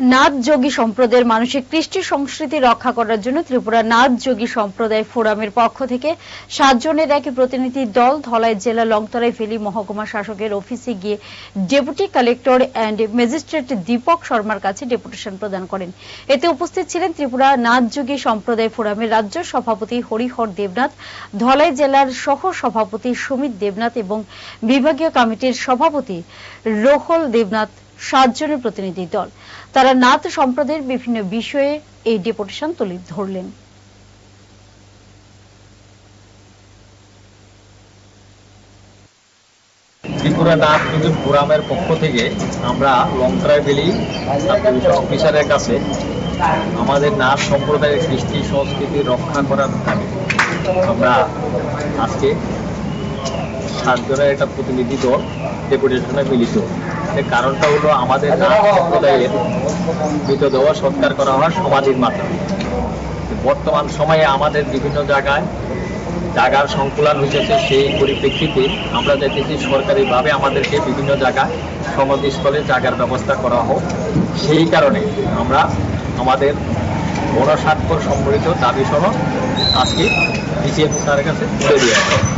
নাথ যোগী সম্প্রদায়ের মানসিক কৃষ্টি সংস্কৃতি রক্ষা করার জন্য ত্রিপুরা নাথ যোগী সম্প্রদায় ফোরামের পক্ষ থেকে সাতজনের এক প্রতিনিধি দল ধলাই জেলা লংতরাই ভ্যালি মহকুমা শাসকের অফিসে গিয়ে deputy collector and magistrate Dipak শর্মার কাছে ডেপুটেশন প্রদান করেন। এতে উপস্থিত ছিলেন ত্রিপুরা নাথ যোগী সম্প্রদায় ফোরামের রাজ্য সভাপতি হরিহর দেবনাথ, ধলাই জেলার সহ সভাপতি সুমিত দেবনাথ এবং বিভাগীয় কমিটির সভাপতি রোহল দেবনাথ সাতজনের প্রতিনিধি দল। তারা নাথ সম্প্রদায়ের বিভিন্ন বিষয়ে এই ডেপুটেশন তুলে ধরলেন। ত্রিপুরা নাথ কিন্তু ফোরামের পক্ষ থেকে আমরা লংট্রাই ভ্যালি অফিসারের কাছে আমাদের নাথ সম্প্রদায়ের কৃষ্টি সংস্কৃতি রক্ষা করার দাবি। আমরা আজকে সাতজনের একটা প্রতিনিধি দল ডেপুটেশনে মিলিত। এর কারণটা হলো আমাদের নাথ সম্প্রদায়ের সৎকার করা হয় সমাধির মাধ্যমে। বর্তমান সময়ে আমাদের বিভিন্ন জায়গায় জায়গার সংকুলান হয়েছে সেই পরিপ্রেক্ষিতে আমরা দেখেছি সরকারিভাবে আমাদেরকে বিভিন্ন জায়গায় সমাধিস্থলে জায়গার ব্যবস্থা করা হোক। সেই কারণে আমরা আমাদের গণস্বাক্ষর সম্বলিত দাবি সহ আজকে ডিসিএম স্যারের কাছে তুলে দিয়ে